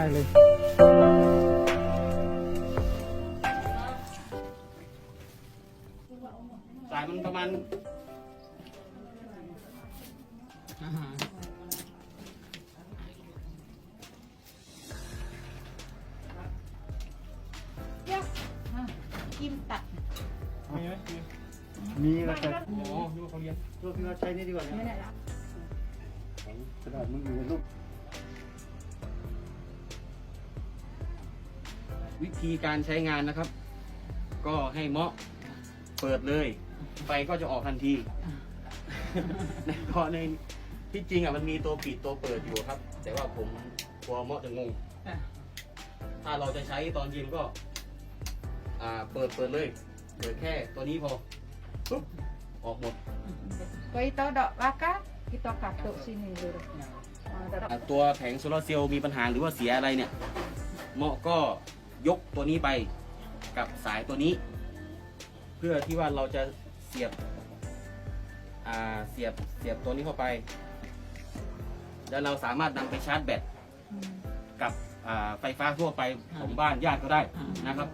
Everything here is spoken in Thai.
ได้เลย สายมันประมาณอ่าฮะกิมตัดมีไหมมีมีแล้วแต่โอ้ยว่าเขาเรียนรูปที่เราใช้นี่ดีกว่าเนี่ยกระดาษมึงอยู่ในรูป วิธีการใช้งานนะครับ ก็ให้เหมาะเปิดเลย ไฟก็จะออกทันทีในเพราะในที่จริงอะมันมีตัวปิดตัวเปิดอยู่ครับ แต่ว่าผมกลัวเหมาะจะงง ถ้าเราจะใช้ตอนเย็นก็อ่าเปิดเปิดเลยเปิดแค่ตัวนี้พอปุ๊บออกหมดก็อีตัวดอกวากาอีตัวกัดตัวซินี่เลยอ๋อดอกอ่าตัวแผงโซลาร์เซลล์มีปัญหาหรือว่าเสียอะไรเนี่ยเหมาะก็ ยกตัวนี้ไปกับสายตัวนี้ เพื่อที่ว่าเราจะเสียบเสียบเสียบตัวนี้เข้าไป แล้วเราสามารถนำไปชาร์จแบตกับไฟฟ้าทั่วไปของบ้านญาติก็ได้นะครับ